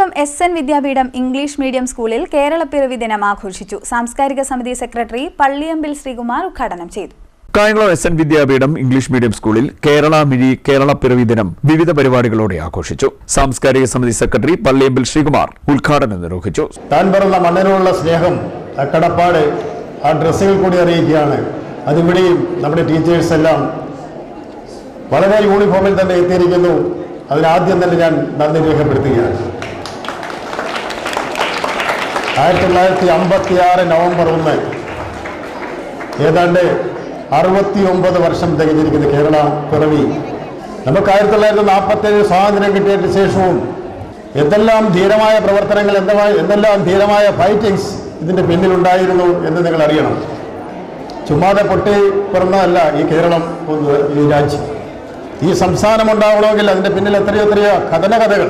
Kayamkulam S N Vidyapeetham English medium സ്കൂളിൽ കേരളപ്പിറവി ദിനം ആഘോഷിച്ചു. സാംസ്കാരിക സമിതി സെക്രട്ടറി പള്ളിയമ്പിൽ ശ്രീകുമാർ ഉദ്ഘാടനം ചെയ്തു. Kayamkulam S N Vidyapeetham English medium സ്കൂളിൽ കേരള മിഴി കേരള പിറവി ദിനം വിവിധ പരിപാടികളോടെ ആഘോഷിച്ചു. സാംസ്കാരിക സമിതി സെക്രട്ടറി പള്ളിയമ്പിൽ ശ്രീകുമാർ ഉദ്ഘാടനം നിർവഹിച്ചു. താൻ പറഞ്ഞ മണ്ണിനോടുള്ള സ്നേഹം ആ കടപ്പാട് ആ ഡ്രസ്സുകൾ കൂടി അറിയിക്കുകയാണ്. അതിവിടെയും നമ്മുടെ ടീച്ചേഴ്സ് എല്ലാം വളരെ യൂണിഫോമിൽ തന്നെ എത്തിയിരിക്കുന്നു. അതിനാദ്യം തന്നെ ഞാൻ നന്ദി രേഖപ്പെടുത്തുകയാണ്. ആയിരത്തി തൊള്ളായിരത്തി അമ്പത്തി ആറ് നവംബർ ഒന്ന്. ഏതാണ്ട് അറുപത്തി ഒമ്പത് വർഷം തികഞ്ഞിരിക്കുന്ന കേരള പിറവി. നമുക്ക് ആയിരത്തി തൊള്ളായിരത്തി നാൽപ്പത്തേഴ് സ്വാതന്ത്ര്യം കിട്ടിയതിന് ശേഷവും എന്തെല്ലാം ധീരമായ പ്രവർത്തനങ്ങൾ എന്തെല്ലാം ധീരമായ ഫൈറ്റിങ്സ് ഇതിന്റെ പിന്നിലുണ്ടായിരുന്നു എന്ന് നിങ്ങൾ അറിയണം. ചുമ്മാതെ പൊട്ടി പിറന്നതല്ല ഈ കേരളം ഈ രാജ്യം. ഈ സംസ്ഥാനം ഉണ്ടാവണമെങ്കിൽ അതിന്റെ പിന്നിൽ എത്രയോ എത്രയോ കഥന കഥകൾ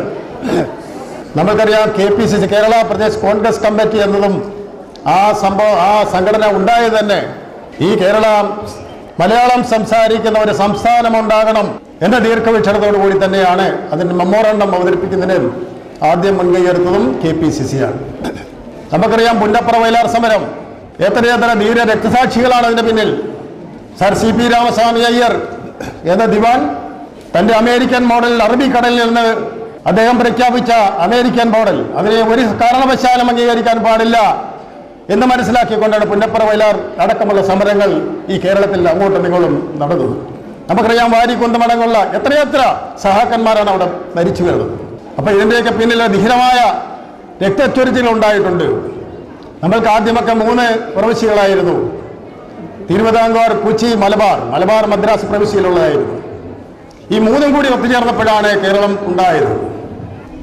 നമുക്കറിയാം K P C C Kerala Pradesh Congress Committee എന്നതും ആ സംഭവം ആ സംഘടന ഉണ്ടായത് തന്നെ ഈ കേരള മലയാളം സംസാരിക്കുന്ന ഒരു സംസ്ഥാനം ഉണ്ടാകണം എന്ന ദീർഘവീക്ഷണത്തോടു കൂടി തന്നെയാണ് അതിന് മെമ്മോറണ്ടം അവതരിപ്പിക്കുന്നതിന് ആദ്യം മുൻകൈയെടുത്തതും കെ പി സി സി ആണ്. നമുക്കറിയാം പുന്നപ്ര വയലാർ സമരം എത്രയെത്ര ധീര രക്തസാക്ഷികളാണ് അതിന്റെ പിന്നിൽ. Sir C P Ramaswamy Iyer എന്ന ദിവാൻ തന്റെ അമേരിക്കൻ മോഡലിൽ അറബിക്കടലിൽ നിന്ന് അദ്ദേഹം പ്രഖ്യാപിച്ച അമേരിക്കൻ മോഡൽ. അതിനെ ഒരു കാരണവശാലും അംഗീകരിക്കാൻ പാടില്ല എന്ന് മനസ്സിലാക്കിക്കൊണ്ടാണ് പുന്നപ്പുറ വയലാർ അടക്കമുള്ള സമരങ്ങൾ ഈ കേരളത്തിൽ അങ്ങോട്ടും നിങ്ങളും നടന്നത്. നമുക്കറിയാം വാരിക്കുന്തം അടങ്ങുള്ള എത്രയെത്ര സഹാക്കന്മാരാണ് അവിടെ മരിച്ചു വരുന്നത്. അപ്പൊ ഇതിന്റെയൊക്കെ പിന്നിൽ ധീരമായ രക്തച്ചൊരിച്ചിൽ ഉണ്ടായിട്ടുണ്ട്. നമ്മൾക്ക് ആദ്യമൊക്കെ മൂന്ന് പ്രവിശ്യകളായിരുന്നു. തിരുവിതാംകൂർ കൊച്ചി മലബാർ. മലബാർ മദ്രാസ് പ്രവിശ്യയിലുള്ളതായിരുന്നു. ഈ മൂന്നും കൂടി ഒത്തുചേർന്നപ്പോഴാണ് കേരളം ഉണ്ടായത്.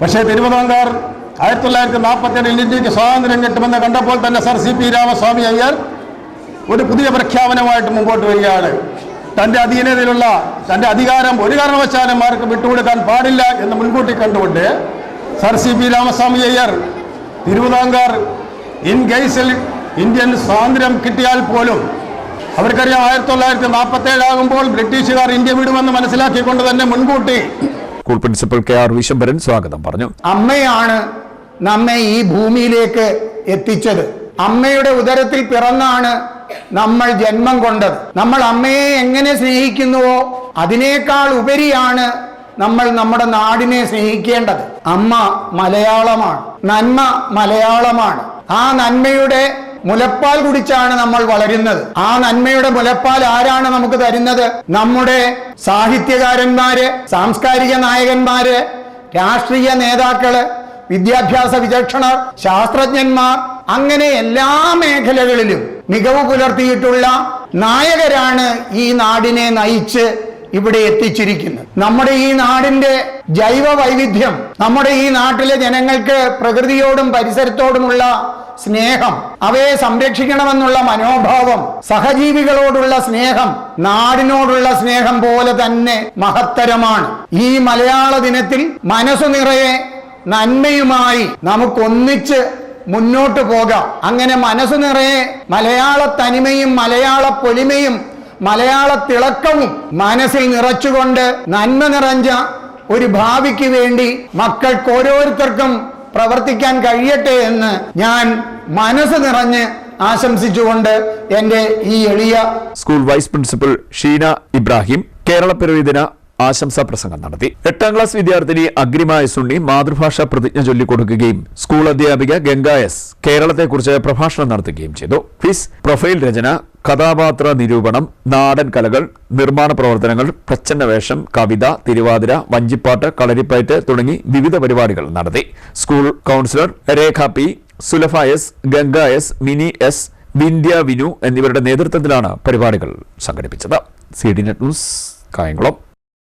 പക്ഷേ തിരുവിതാംകാർ ആയിരത്തി തൊള്ളായിരത്തി നാൽപ്പത്തി ഏഴിൽ ഇന്ത്യയ്ക്ക് സ്വാതന്ത്ര്യം കിട്ടുമെന്ന് കണ്ടപ്പോൾ തന്നെ Sir C P Ramaswamy Iyer ഒരു പുതിയ പ്രഖ്യാപനമായിട്ട് മുമ്പോട്ട് വരികയാണ്. തന്റെ അധീനതയിലുള്ള തന്റെ അധികാരം ഒരു കാരണവശാലും ആർക്ക് വിട്ടുകൊടുക്കാൻ പാടില്ല എന്ന് മുൻകൂട്ടി കണ്ടുകൊണ്ട് Sir C P Ramaswamy Iyer Thiruvithamkoor in ഗൈസിൽ ഇന്ത്യൻ സ്വാതന്ത്ര്യം കിട്ടിയാൽ പോലും അവർക്കറിയാം ആയിരത്തി തൊള്ളായിരത്തി നാൽപ്പത്തി ഏഴാകുമ്പോൾ ബ്രിട്ടീഷുകാർ ഇന്ത്യ വിടുമെന്ന് മനസ്സിലാക്കിക്കൊണ്ട് തന്നെ മുൻകൂട്ടി school principal K R Vishambharan സ്വാഗതം പറഞ്ഞു. അമ്മയാണ് നമ്മെ ഈ ഭൂമിയിലേക്ക് എത്തിച്ചത്. അമ്മയുടെ ഉദരത്തിൽ പിറന്നാണ് നമ്മൾ ജന്മം കൊണ്ടത്. നമ്മൾ അമ്മയെ എങ്ങനെ സ്നേഹിക്കുന്നുവോ അതിനേക്കാൾ ഉപരിയാണ് നമ്മൾ നമ്മുടെ നാടിനെ സ്നേഹിക്കേണ്ടത്. അമ്മ മലയാളമാണ് നന്മ മലയാളമാണ്. ആ നന്മയുടെ മുലപ്പാൽ കുടിച്ചാണ് നമ്മൾ വളരുന്നത്. ആ നന്മയുടെ മുലപ്പാൽ ആരാണ് നമുക്ക് തരുന്നത്? നമ്മുടെ സാഹിത്യകാരന്മാര് സാംസ്കാരിക നായകന്മാര് രാഷ്ട്രീയ നേതാക്കൾ വിദ്യാഭ്യാസ വിചക്ഷണർ ശാസ്ത്രജ്ഞന്മാർ അങ്ങനെ എല്ലാ മേഖലകളിലും മികവ് പുലർത്തിയിട്ടുള്ള നായകരാണ് ഈ നാടിനെ നയിച്ച് ഇവിടെ എത്തിച്ചിരിക്കുന്നത്. നമ്മുടെ ഈ നാടിന്റെ ജൈവ വൈവിധ്യം നമ്മുടെ ഈ നാട്ടിലെ ജനങ്ങൾക്ക് പ്രകൃതിയോടും പരിസരത്തോടുമുള്ള സ്നേഹം. അവയെ സംരക്ഷിക്കണമെന്നുള്ള മനോഭാവം സഹജീവികളോടുള്ള സ്നേഹം നാടിനോടുള്ള സ്നേഹം പോലെ തന്നെ മഹത്തരമാണ്. ഈ മലയാള ദിനത്തിൽ മനസ്സു നിറയെ നന്മയുമായി നമുക്കൊന്നിച്ച് മുന്നോട്ട് പോകാം. അങ്ങനെ മനസ്സു നിറയെ മലയാള തനിമയും മലയാള പൊലിമയും മലയാള തിളക്കവും മനസ്സിൽ നിറച്ചുകൊണ്ട് നന്മ നിറഞ്ഞ ഒരു ഭാവിക്ക് വേണ്ടി മക്കൾക്ക് ഓരോരുത്തർക്കും പ്രവർത്തിക്കാൻ കഴിയട്ടെ എന്ന് ഞാൻ മനസ്സ് നിറഞ്ഞ് ആശംസിച്ചുകൊണ്ട് എന്റെ ഈ എളിയ school vice principal Sheena Ibrahim Kerala Piravi ദിന ആശംസാ പ്രസംഗം നടത്തി. എട്ടാം ക്ലാസ് വിദ്യാർത്ഥിനി അഗ്രിമായ സുണ്ണി മാതൃഭാഷ പ്രതിജ്ഞ ചൊല്ലിക്കൊടുക്കുകയും സ്കൂൾ അധ്യാപിക ഗംഗായസ് കേരളത്തെക്കുറിച്ച് പ്രഭാഷണം നടത്തുകയും ചെയ്തു. ഫിസ് പ്രൊഫൈൽ രചന കഥാപാത്ര നിരൂപണം നാടൻ കലകൾ നിർമ്മാണ പ്രവർത്തനങ്ങൾ പ്രച്ഛന്ന വേഷം കവിത തിരുവാതിര വഞ്ചിപ്പാട്ട് കളരിപ്പയറ്റ് തുടങ്ങി വിവിധ പരിപാടികൾ നടത്തി. School counsellor Rekha P Sulafa S Ganga S Mini S Vindhya Vinu എന്നിവരുടെ നേതൃത്വത്തിലാണ് പരിപാടികൾ സംഘടിപ്പിച്ചത്. C D net news Kayamkulam.